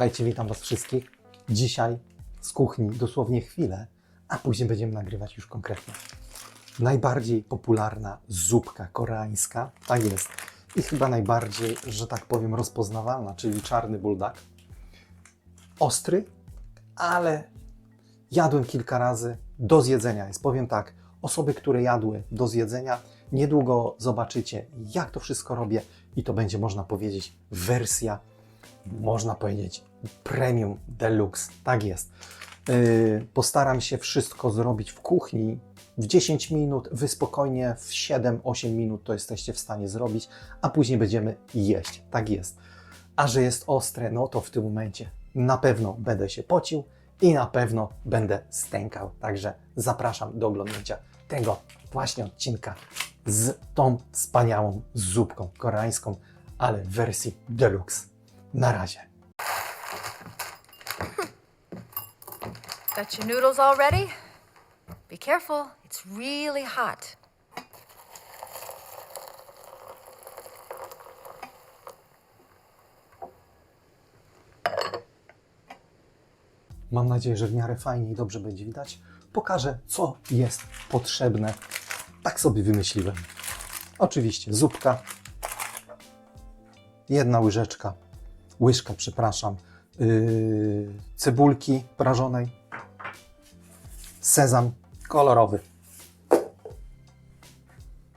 Słuchajcie, witam Was wszystkich. Dzisiaj z kuchni dosłownie chwilę, a później będziemy nagrywać już konkretnie. Najbardziej popularna zupka koreańska, tak jest. I chyba najbardziej, że tak powiem, rozpoznawalna, czyli czarny buldak. Ostry, ale jadłem kilka razy do zjedzenia jest. Powiem tak, osoby, które jadły do zjedzenia, niedługo zobaczycie, jak to wszystko robię i to będzie, można powiedzieć, wersja, można powiedzieć, premium deluxe. Tak jest. Yy, postaram się wszystko zrobić w kuchni w 10 minut, wy spokojnie w 7-8 minut to jesteście w stanie zrobić, a później będziemy jeść. Tak jest. A że jest ostre, no to w tym momencie na pewno będę się pocił i na pewno będę stękał. Także zapraszam do oglądnięcia tego właśnie odcinka z tą wspaniałą zupką koreańską, ale w wersji deluxe. Na razie. Got your noodles all ready? Be careful, it's really hot. Mam nadzieję, że w miarę fajnie i dobrze będzie widać. Pokażę, co jest potrzebne. Tak sobie wymyśliłem. Oczywiście zupka, jedna łyżeczka, łyżka, przepraszam, yy, cebulki prażonej, sezam kolorowy,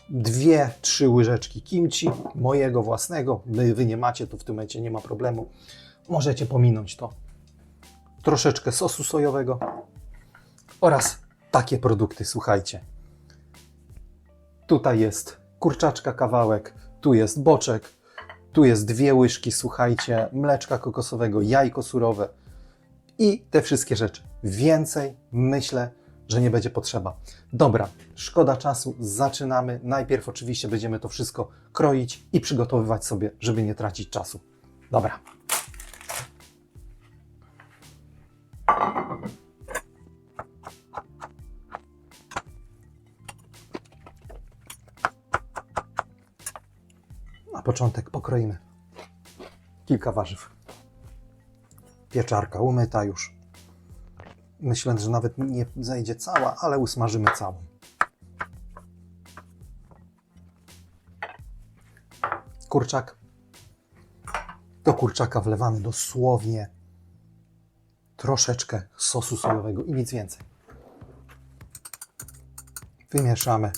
dwie, trzy łyżeczki kimchi, mojego własnego. Wy, wy nie macie, to w tym momencie nie ma problemu. Możecie pominąć to troszeczkę sosu sojowego oraz takie produkty, słuchajcie. Tutaj jest kurczaczka kawałek, tu jest boczek, tu jest dwie łyżki, słuchajcie, mleczka kokosowego, jajko surowe i te wszystkie rzeczy. Więcej myślę, że nie będzie potrzeba. Dobra, szkoda czasu, zaczynamy. Najpierw oczywiście będziemy to wszystko kroić i przygotowywać sobie, żeby nie tracić czasu. Dobra. Na początek pokroimy kilka warzyw. Pieczarka umyta już. Myślę, że nawet nie zejdzie cała, ale usmażymy całą. Kurczak. Do kurczaka wlewamy dosłownie troszeczkę sosu sojowego i nic więcej. Wymieszamy.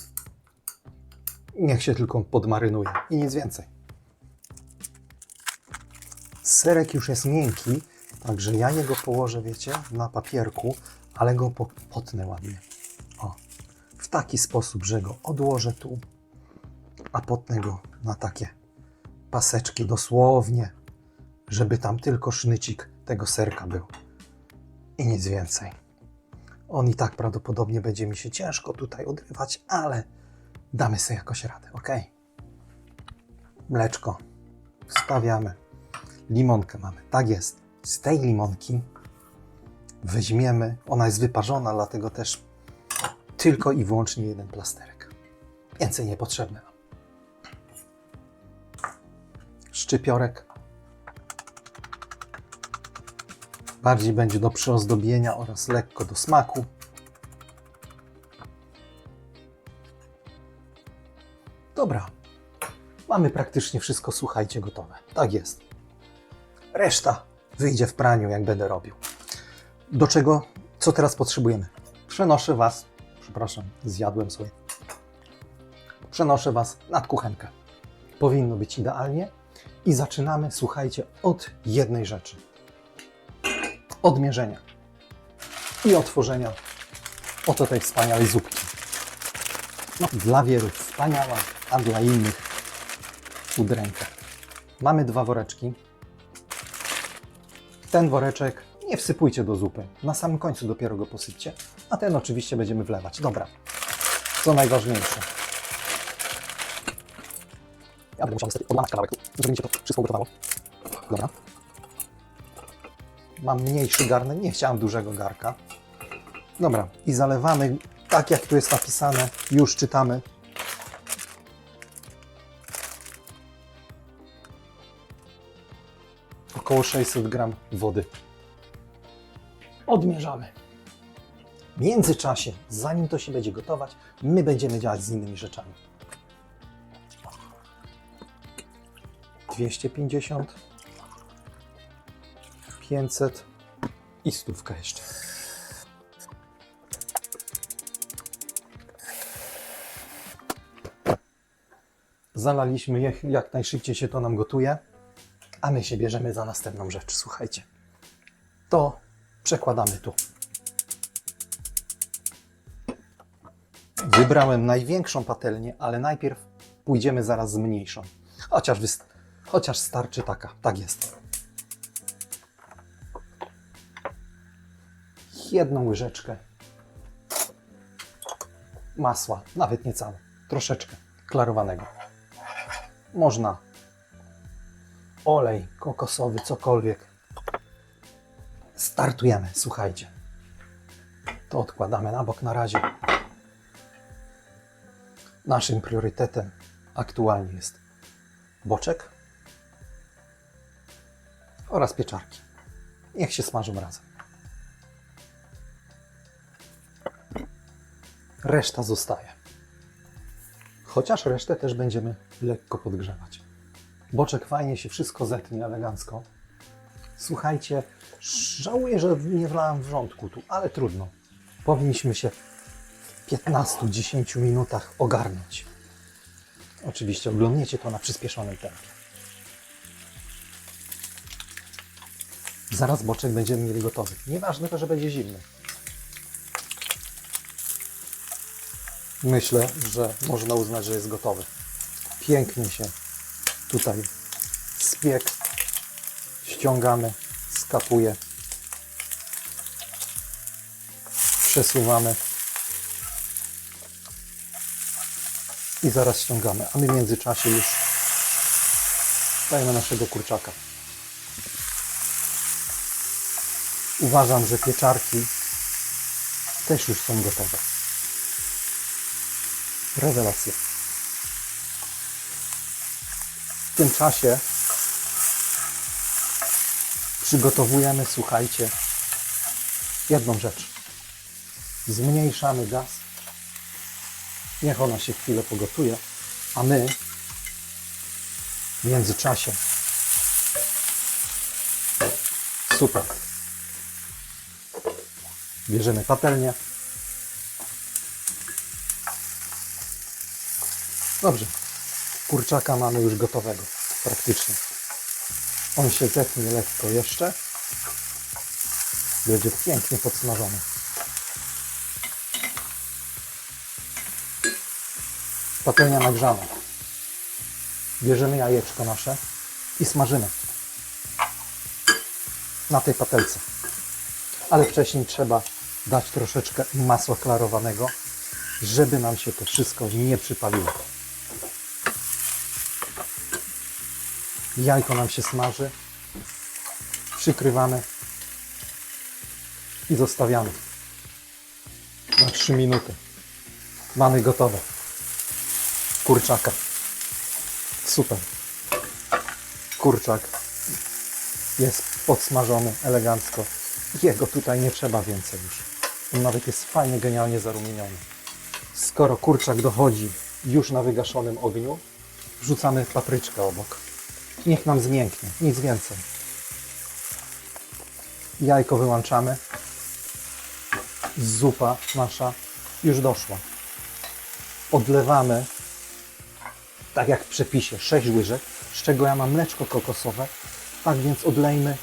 Niech się tylko podmarynuje i nic więcej. Serek już jest miękki, także ja jego położę, wiecie, na papierku, ale go po- potnę ładnie. O, w taki sposób, że go odłożę tu, a potnę go na takie paseczki dosłownie, żeby tam tylko sznycik tego serka był i nic więcej. On i tak prawdopodobnie będzie mi się ciężko tutaj odrywać, ale damy sobie jakoś radę, ok? Mleczko wstawiamy. Limonkę mamy, tak jest. Z tej limonki weźmiemy, ona jest wyparzona, dlatego też tylko i wyłącznie jeden plasterek. Więcej niepotrzebne nam. Szczypiorek. Bardziej będzie do przyozdobienia oraz lekko do smaku. Dobra. Mamy praktycznie wszystko, słuchajcie, gotowe. Tak jest. Reszta wyjdzie w praniu, jak będę robił. Do czego, co teraz potrzebujemy? Przenoszę Was, przepraszam, zjadłem sobie. Przenoszę Was nad kuchenkę. Powinno być idealnie. I zaczynamy, słuchajcie, od jednej rzeczy. Odmierzenia i otworzenia oto tej wspaniałej zupki. No, dla wielu wspaniała, a dla innych udręka. Mamy dwa woreczki. Ten woreczek nie wsypujcie do zupy. Na samym końcu dopiero go posypcie, a ten oczywiście będziemy wlewać. Dobra. Co najważniejsze. Ja będę musiał niestety odłamać kawałek, żeby mi się to wszystko ugotowało. Dobra. Mam mniejszy garnek, nie chciałem dużego garka. Dobra, i zalewamy tak jak tu jest napisane, już czytamy. Około 600 gram wody. Odmierzamy. W międzyczasie, zanim to się będzie gotować, my będziemy działać z innymi rzeczami. 250, 500 i stówka jeszcze. Zalaliśmy je, jak najszybciej się to nam gotuje, a my się bierzemy za następną rzecz. Słuchajcie, to przekładamy tu. Wybrałem największą patelnię, ale najpierw pójdziemy zaraz z mniejszą. Chociaż, chociaż starczy taka. Tak jest. Jedną łyżeczkę masła, nawet nie całe, troszeczkę klarowanego. Można olej kokosowy, cokolwiek. Startujemy, słuchajcie. To odkładamy na bok na razie. Naszym priorytetem aktualnie jest boczek oraz pieczarki. Niech się smażą razem. Reszta zostaje. Chociaż resztę też będziemy lekko podgrzewać. Boczek fajnie się wszystko zetnie elegancko. Słuchajcie, żałuję, że nie wlałem wrzątku tu, ale trudno. Powinniśmy się w 15-10 minutach ogarnąć. Oczywiście oglądniecie to na przyspieszonym tempie. Zaraz boczek będziemy mieli gotowy. Nieważne to, że będzie zimny. Myślę, że można uznać, że jest gotowy. Pięknie się tutaj spiek. Ściągamy, skapuje. Przesuwamy. I zaraz ściągamy. A my w międzyczasie już dajemy naszego kurczaka. Uważam, że pieczarki też już są gotowe. Rewelacja. W tym czasie przygotowujemy, słuchajcie, jedną rzecz. Zmniejszamy gaz. Niech ona się chwilę pogotuje, a my w międzyczasie super. Bierzemy patelnię. Dobrze. Kurczaka mamy już gotowego, praktycznie. On się zetnie lekko jeszcze. Będzie pięknie podsmażony. Patelnia nagrzana. Bierzemy jajeczko nasze i smażymy. Na tej patelce. Ale wcześniej trzeba dać troszeczkę masła klarowanego, żeby nam się to wszystko nie przypaliło. Jajko nam się smaży. Przykrywamy i zostawiamy na 3 minuty. Mamy gotowe. Kurczaka. Super. Kurczak jest podsmażony elegancko. Jego tutaj nie trzeba więcej już. On nawet jest fajnie, genialnie zarumieniony. Skoro kurczak dochodzi już na wygaszonym ogniu, wrzucamy papryczkę obok. Niech nam zmięknie, nic więcej. Jajko wyłączamy. Zupa nasza już doszła. Odlewamy, tak jak w przepisie, 6 łyżek, z czego ja mam mleczko kokosowe, tak więc odlejmy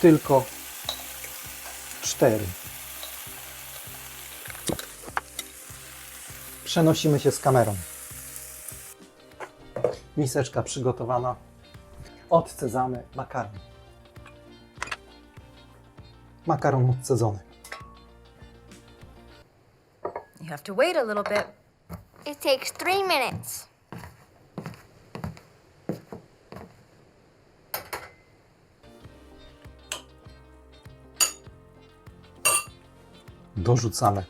tylko 4. Przenosimy się z kamerą. Miseczka przygotowana. Odcedzamy makaron. Makaron odcedzony. You have to wait a little bit. It takes three minutes. Dorzucamy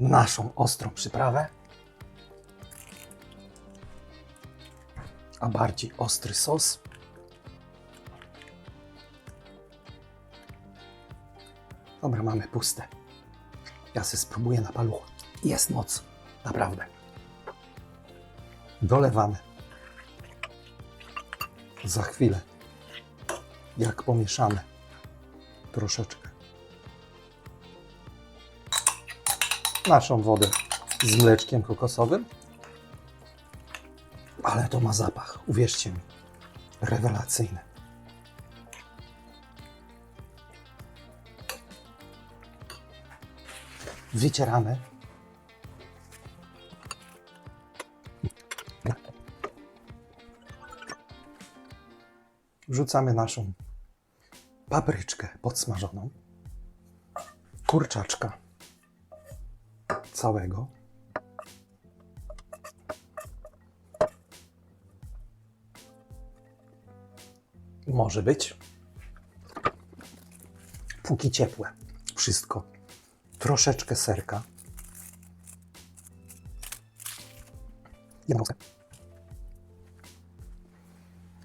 naszą ostrą przyprawę. A bardziej ostry sos. Dobra, mamy puste. Ja se spróbuję na paluchu. Jest moc. Naprawdę. Dolewamy. Za chwilę. Jak pomieszamy. Troszeczkę. Naszą wodę z mleczkiem kokosowym. Ale to ma zapach. Uwierzcie mi. Rewelacyjny. Wycieramy. Wrzucamy naszą papryczkę podsmażoną, kurczaczka całego. Może być. Póki ciepłe. Wszystko. Troszeczkę serka. Jedną.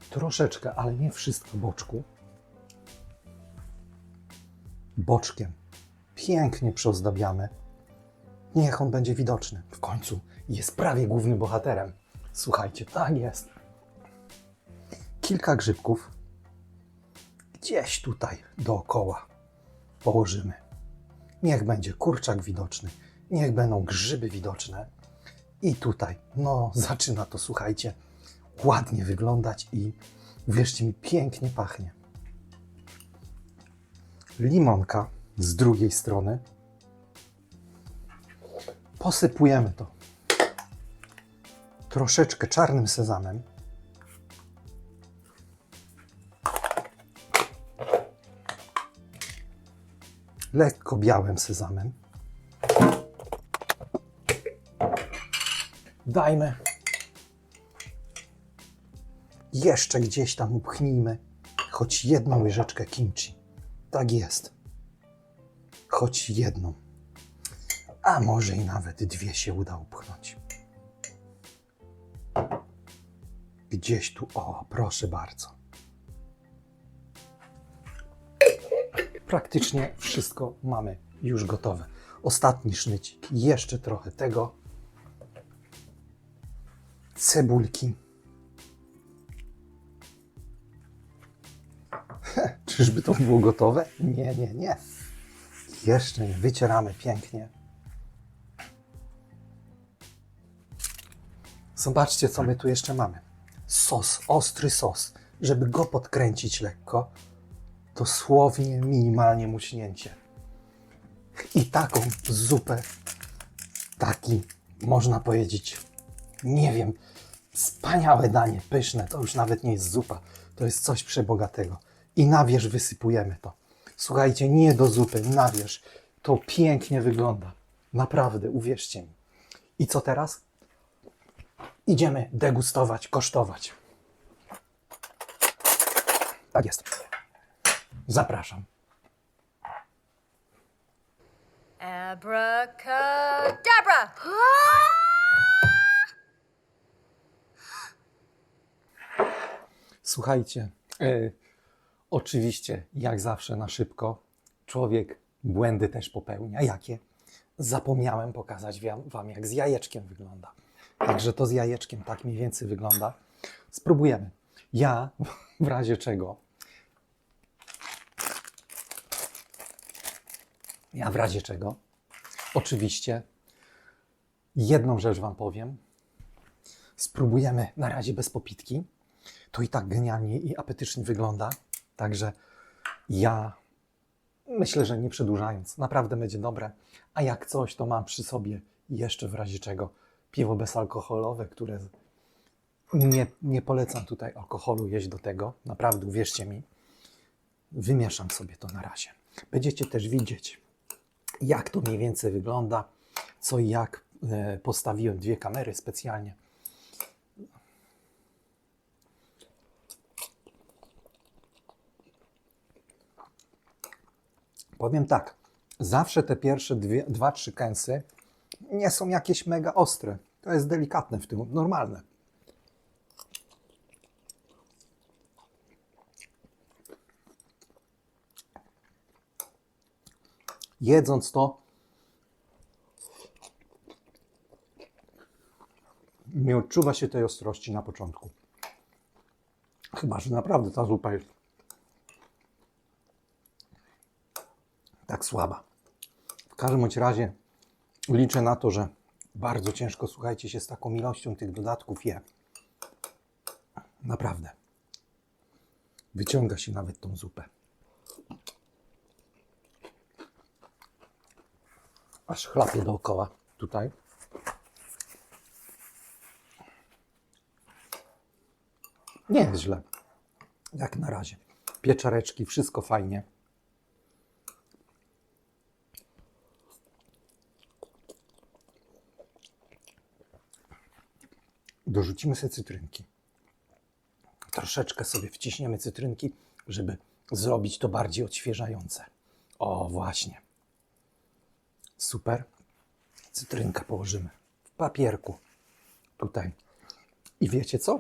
Troszeczkę, ale nie wszystko boczku. Boczkiem. Pięknie przyozdabiamy. Niech on będzie widoczny. W końcu jest prawie głównym bohaterem. Słuchajcie, tak jest. Kilka grzybków gdzieś tutaj dookoła położymy. Niech będzie kurczak widoczny, niech będą grzyby widoczne. I tutaj, no, zaczyna to, słuchajcie, ładnie wyglądać i uwierzcie mi, pięknie pachnie. Limonka z drugiej strony. Posypujemy to troszeczkę czarnym sezamem. Lekko białym sezamem. Dajmy. Jeszcze gdzieś tam upchnijmy choć jedną łyżeczkę kimchi. Tak jest. Choć jedną. A może i nawet dwie się uda upchnąć. Gdzieś tu, o, proszę bardzo. Praktycznie wszystko mamy już gotowe. Ostatni sznycik, jeszcze trochę tego. Cebulki. Czyżby to było gotowe? Nie, nie, nie. Jeszcze nie. Wycieramy pięknie. Zobaczcie, co my tu jeszcze mamy. Sos, ostry sos. Żeby go podkręcić lekko, dosłownie minimalnie muśnięcie. I taką zupę, taki, można powiedzieć, nie wiem, wspaniałe danie, pyszne, to już nawet nie jest zupa, to jest coś przebogatego. I na wierzch wysypujemy to. Słuchajcie, nie do zupy, na wierzch. To pięknie wygląda. Naprawdę, uwierzcie mi. I co teraz? Idziemy degustować, kosztować. Tak jest. Zapraszam. Abracadabra! Słuchajcie, e, oczywiście, jak zawsze na szybko, człowiek błędy też popełnia. Jakie? Zapomniałem pokazać wam, wam, jak z jajeczkiem wygląda. Także to z jajeczkiem tak mniej więcej wygląda. Spróbujemy. Ja, w razie czego, ja w razie czego, oczywiście, jedną rzecz wam powiem. Spróbujemy na razie bez popitki to i tak genialnie i apetycznie wygląda. Także ja myślę, że nie przedłużając, naprawdę będzie dobre. A jak coś, to mam przy sobie jeszcze w razie czego piwo bezalkoholowe, które nie, nie polecam tutaj alkoholu jeść do tego. Naprawdę, uwierzcie mi. Wymieszam sobie to na razie. Będziecie też widzieć, jak to mniej więcej wygląda, co i jak. E, Postawiłem dwie kamery specjalnie. Powiem tak, zawsze te pierwsze dwie, dwa, trzy kęsy nie są jakieś mega ostre. To jest delikatne w tym, normalne. Jedząc to, nie odczuwa się tej ostrości na początku. Chyba, że naprawdę ta zupa jest tak słaba. W każdym bądź razie liczę na to, że bardzo ciężko, słuchajcie, się z taką ilością tych dodatków je. Naprawdę. Wyciąga się nawet tą zupę. Aż chlapie dookoła tutaj. Nie jest źle. Jak na razie. Pieczareczki, wszystko fajnie. Dorzucimy sobie cytrynki. Troszeczkę sobie wciśniemy cytrynki, żeby zrobić to bardziej odświeżające. O, właśnie. Super. Cytrynkę położymy w papierku. Tutaj. I wiecie co?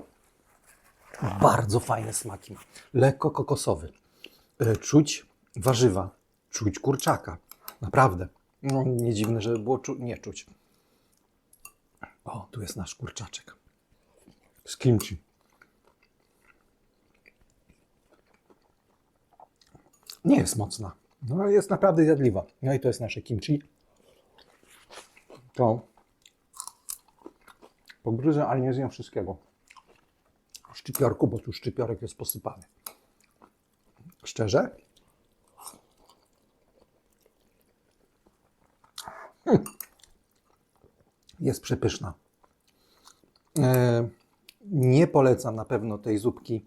Bardzo fajne smaki ma. Lekko kokosowy. E, Czuć warzywa. Czuć kurczaka. Naprawdę. No, nie dziwne, żeby było czu- nie czuć. O, tu jest nasz kurczaczek. Z kimchi. Nie jest mocna. No, jest naprawdę zjadliwa. No i to jest nasze kimchi. To pogryzę, ale nie zjem wszystkiego. Szczypiorku, bo tu szczypiorek jest posypany. Szczerze? Hmm. Jest przepyszna. E, nie polecam na pewno tej zupki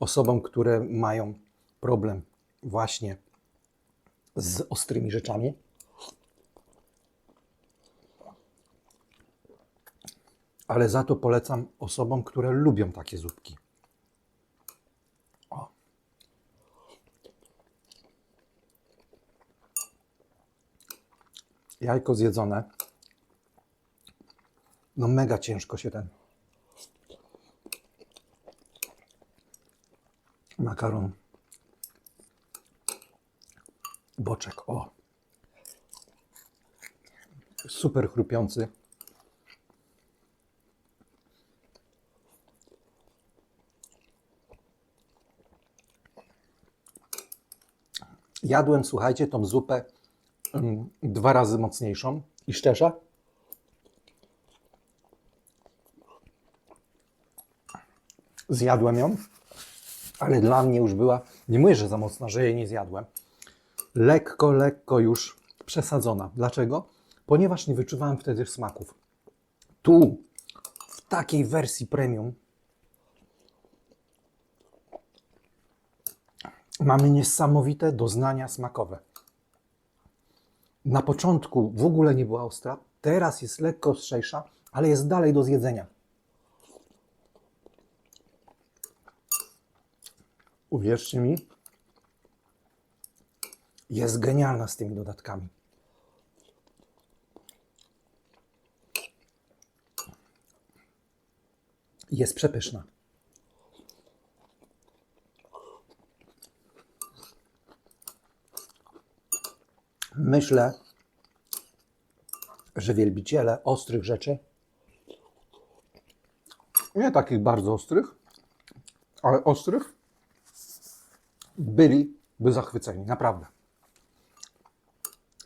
osobom, które mają problem właśnie z ostrymi rzeczami. Ale za to polecam osobom, które lubią takie zupki. O. Jajko zjedzone. No mega ciężko się ten makaron boczek. O. Super chrupiący. Jadłem, słuchajcie, tą zupę mm, dwa razy mocniejszą i szczerze. Zjadłem ją, ale dla mnie już była, nie mówię, że za mocna, że jej nie zjadłem. Lekko, lekko już przesadzona. Dlaczego? Ponieważ nie wyczuwałem wtedy smaków. Tu, w takiej wersji premium, mamy niesamowite doznania smakowe. Na początku w ogóle nie była ostra, teraz jest lekko ostrzejsza, ale jest dalej do zjedzenia. Uwierzcie mi, jest genialna z tymi dodatkami. Jest przepyszna. Myślę, że wielbiciele ostrych rzeczy, nie takich bardzo ostrych, ale ostrych, byliby zachwyceni, naprawdę.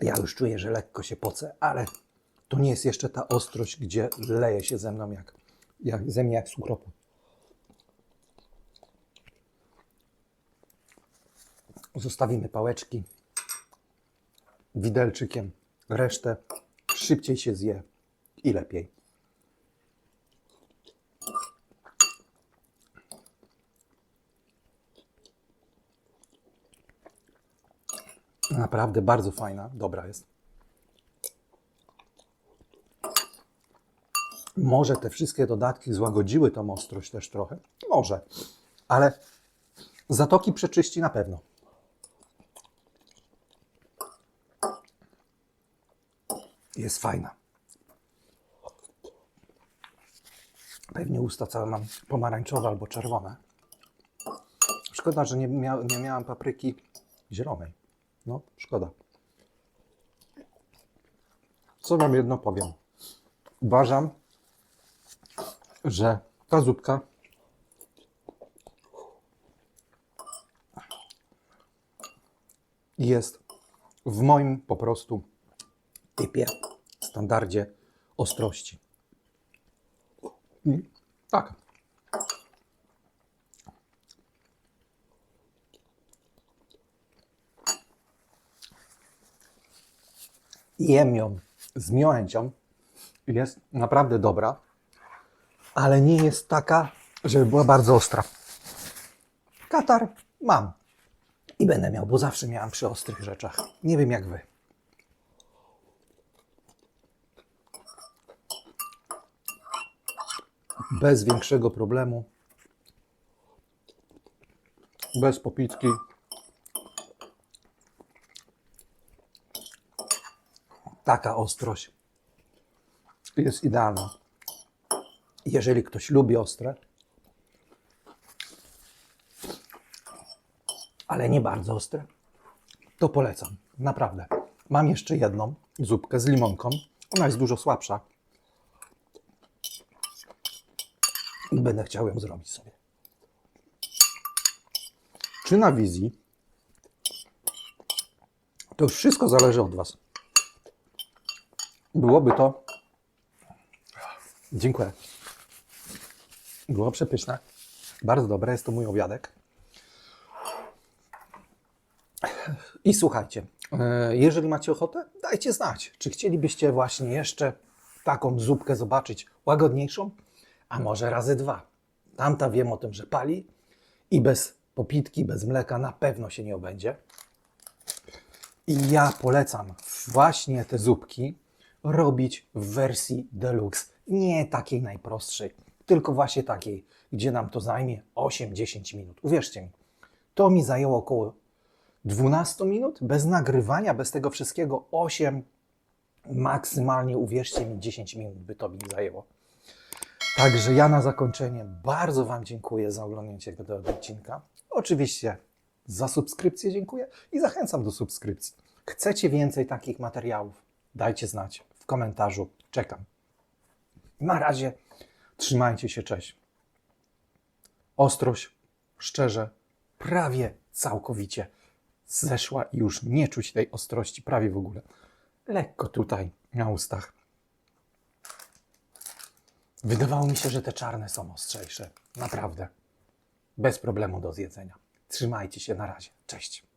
Ja już czuję, że lekko się pocę, ale to nie jest jeszcze ta ostrość, gdzie leje się ze mną jak, jak ze mnie jak z ukropu. Zostawimy pałeczki widelczykiem. Resztę szybciej się zje i lepiej. Naprawdę bardzo fajna, dobra jest. Może te wszystkie dodatki złagodziły tą ostrość też trochę? Może, ale zatoki przeczyści na pewno. Jest fajna. Pewnie usta całe mam pomarańczowe albo czerwone. Szkoda, że nie, mia nie miałam papryki zielonej. No, szkoda. co Wam jedno powiem. Uważam, że ta zupka jest w moim po prostu typie, standardzie ostrości. Tak. Jem ją z miłęcią. Jest naprawdę dobra, ale nie jest taka, żeby była bardzo ostra. Katar mam i będę miał, bo zawsze miałem przy ostrych rzeczach. Nie wiem jak wy. Bez większego problemu. Bez popitki. Taka ostrość jest idealna. Jeżeli ktoś lubi ostre, ale nie bardzo ostre, to polecam. Naprawdę. Mam jeszcze jedną zupkę z limonką. Ona jest dużo słabsza. Będę chciał ją zrobić sobie. Czy na wizji? To już wszystko zależy od Was. Byłoby to. Dziękuję. Było przepyszne. Bardzo dobre. Jest to mój obiadek. I słuchajcie, e, jeżeli macie ochotę, dajcie znać, czy chcielibyście właśnie jeszcze taką zupkę zobaczyć łagodniejszą, a może razy dwa. Tamta wiem o tym, że pali i bez popitki, bez mleka na pewno się nie obędzie. I ja polecam właśnie te zupki robić w wersji deluxe. Nie takiej najprostszej, tylko właśnie takiej, gdzie nam to zajmie 8-10 minut. Uwierzcie mi, to mi zajęło około 12 minut bez nagrywania, bez tego wszystkiego 8, maksymalnie uwierzcie mi 10 minut by to mi zajęło. Także ja na zakończenie bardzo Wam dziękuję za oglądnięcie tego odcinka. Oczywiście za subskrypcję dziękuję i zachęcam do subskrypcji. Chcecie więcej takich materiałów? Dajcie znać w komentarzu. Czekam. Na razie trzymajcie się, cześć. Ostrość, szczerze, prawie całkowicie zeszła i już nie czuć tej ostrości prawie w ogóle. Lekko tutaj na ustach. Wydawało mi się, że te czarne są ostrzejsze. Naprawdę. Bez problemu do zjedzenia. Trzymajcie się na razie. Cześć.